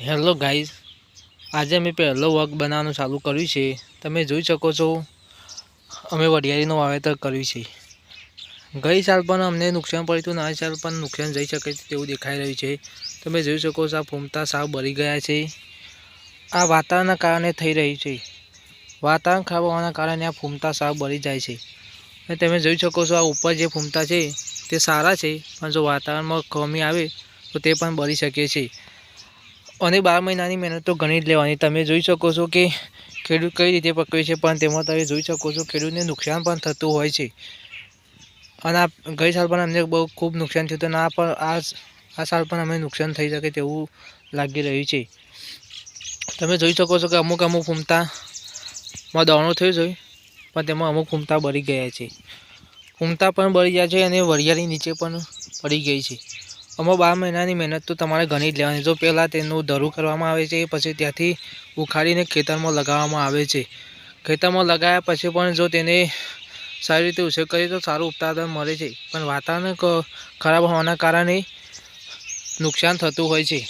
Hello guys આજે અમે પહેલો વર્ક બનાવવાનું ચાલુ કર્યું છે. તમે જોઈ શકો છો, અમે વરિયાળીનું વાવેતર કર્યું છે. ગઈ સાલ પણ અમને નુકસાન પડ્યું હતું આ સાલ પણ નુકસાન જઈ શકે છે તેવું દેખાઈ રહ્યું છે. તમે જોઈ શકો છો, આ ફૂમતા સાવ બળી ગયા છે. આ વાતાવરણના કારણે થઈ રહ્યું છે. વાતાવરણ ખરાબ હોવાના કારણે આ ફૂમતા સાવ બળી જાય છે. અને તમે જોઈ શકો છો, આ ઉપર જે ફૂમતા છે તે સારા છે. પણ જો વાતાવરણમાં કમી આવે તો તે પણ બળી શકે છે. અને બાર મહિનાની મહેનત તો ઘણી જ લેવાની. તમે જોઈ શકો છો કે ખેડૂત કઈ રીતે પકવે છે, પણ તેમાં તમે જોઈ શકો છો ખેડૂતને નુકસાન પણ થતું હોય છે. અને આ ગઈ સાલ પણ અમને બહુ ખૂબ નુકસાન થયું હતું આ પણ આ આ સાલ પણ અમે નુકસાન થઈ શકે તેવું લાગી રહ્યું છે. તમે જોઈ શકો છો કે અમુક અમુક ફૂમતામાં દવણો થયો છે, પણ તેમાં અમુક ફૂમતા બળી ગયા છે. ફૂમતા પણ બળી ગયા છે અને વરિયાળી નીચે પણ પડી ગઈ છે. આમાં બાર મહિનાની મહેનત તો તમારે ઘણી જ લેવાની. જો પહેલાં તેનું ધરું કરવામાં આવે છે, પછી ત્યાંથી ઉખાડીને ખેતરમાં લગાવવામાં આવે છે. ખેતરમાં લગાવ્યા પછી પણ જો તેને સારી રીતે ઉછેર કરીએ તો સારું ઉત્પાદન મળે છે. પણ વાતાવરણ ખરાબ હોવાના કારણે નુકસાન થતું હોય છે.